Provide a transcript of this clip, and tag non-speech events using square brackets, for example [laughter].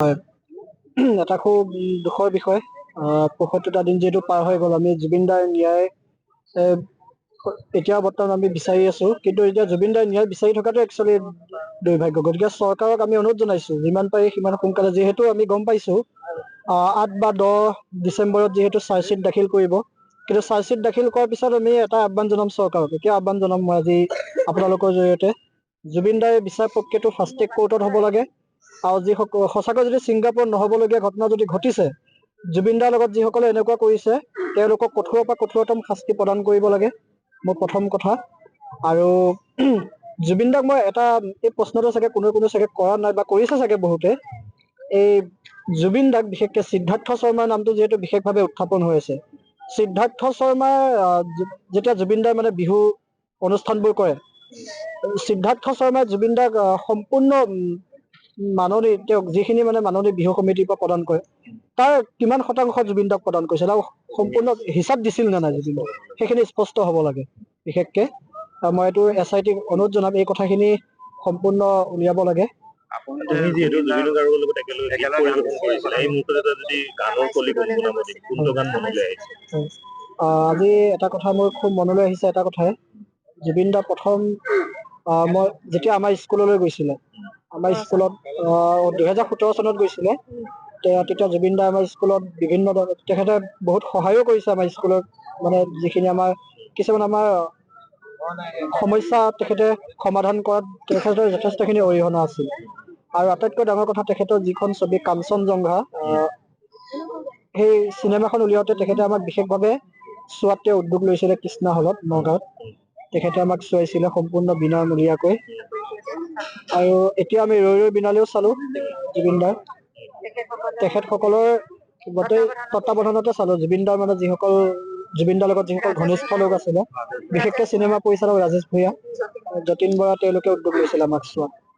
এটা খুব দুখৰ বিষয়। পঁয়সত্তৰটা দিন যিহেতু পাৰ হৈ গ'ল আমি জুবিনদাৰ ন্যায় এ, এতিয়া বৰ্তমান আমি বিচাৰি আছো। কিন্তু এতিয়া জুবিনদাৰ ন্যায় বিচাৰি থকাটো একচুৱেলি দুৰ্ভাগ্য। গতিকে চৰকাৰক আমি অনুৰোধ জনাইছো যিমান পাৰি সিমান সোনকালে যিহেতু আমি গম পাইছো আঠ বা দহ ডিচেম্বৰত যিহেতু চাৰ্জশ্বিট দাখিল কৰিব কিন্তু চাৰ্জশ্বিট দাখিল কৰাৰ পিছত আমি এটা আহ্বান জনাম চৰকাৰক। এতিয়া আহ্বান জনাম মই আজি আপোনালোকৰ জৰিয়তে। জুবিনদাৰ বিচাৰ প্ৰক্ৰিয়াটো ফাষ্ট ট্ৰেক কোৰ্টত হ'ব লাগে। আৰু যিসকল সঁচাকৈ যদি ছিংগাপুৰত নহ'বলগীয়া ঘটনা যদি ঘটিছে জুবিনদাৰ লগত যিসকলে এনেকুৱা কৰিছে তেওঁলোকক কঠোৰৰ পৰা কঠোৰতম শাস্তি প্ৰদান কৰিব লাগে মোৰ প্ৰথম কথা। আৰু [clears throat] জুবিনদাক মই এটা এই প্ৰশ্নটো চাগে কোনোৱে কোনোৱে চাগে কৰা নাই বা কৰিছে চাগে বহুতে। এই জুবিন দাক বিশেষকে সিদ্ধাৰ্থ শৰ্মাৰ নামটো যিহেতু বিশেষভাৱে উত্থাপন হৈ আছে। সিদ্ধাৰ্থ শৰ্মাৰ যেতিয়া জুবিন দাই মানে বিহু অনুষ্ঠানবোৰ কৰে সিদ্ধাৰ্থ শৰ্মাই জুবিন দাক সম্পূৰ্ণ মাননি তেওঁক যিখিনি মানে মাননি বিহু সমিতিৰ পৰা প্ৰদান কৰে তাৰ কিমান শতাংশ জুবিন দাক প্ৰদান কৰিছিল আৰু সম্পূৰ্ণ হিচাপ দিছিল নে নাই জুবিন দাক সেইখিনি স্পষ্ট হ'ব লাগে বিশেষকে। আৰু মই এইটো এছ আই টিক অনুৰোধ জনাম এই কথাখিনি সম্পূৰ্ণ উলিয়াব লাগে। আজি এটা কথা মোৰ খুব মনলৈ আহিছে এটা কথাই। জুবিন দা প্ৰথম আহ, মই যেতিয়া আমাৰ স্কুললৈ গৈছিলে আমাৰ স্কুলত দুহেজাৰ সোতৰ চনত গৈছিলে। তেতিয়া জুবিন দা আমাৰ স্কুলত বিভিন্ন ধৰণৰ তেখেতে বহুত সহায়ো কৰিছে আমাৰ স্কুলত। মানে যিখিনি আমাৰ কিছুমান আমাৰ সমস্যা তেখেতে সমাধান কৰাত তেখেতৰ যথেষ্টখিনি অৰিহণা আছিল। আৰু আটাইতকৈ ডাঙৰ কথা তেখেতৰ যিখন ছবি কাঞ্চনজংঘা সেই চিনেমাখন উলিয়াওতে তেখেতে আমাক বিশেষভাৱে চোৱাত তেওঁ উদ্যোগ লৈছিলে কৃষ্ণা হলত নগাঁৱত। তেখেতে আমাক চোৱাইছিলে সম্পূৰ্ণ বিনামূলীয়াকৈ। আৰু এতিয়া আমি ৰৈ ৰৈ বিনালেও চালো জুবিন দাৰ। তেখেতসকলৰ গোটেই তত্বাৱধানতে চালো জুবিন দাৰ মানে যিসকল জুবিন দাৰ লগত যিসকল ঘনিষ্ঠ লোক আছিলে বিশেষকে চিনেমা পৰিচালক ৰাজেশ ভূঞা যতীন বৰা তেওঁলোকে উদ্যোগ লৈছিলে আমাক চোৱাত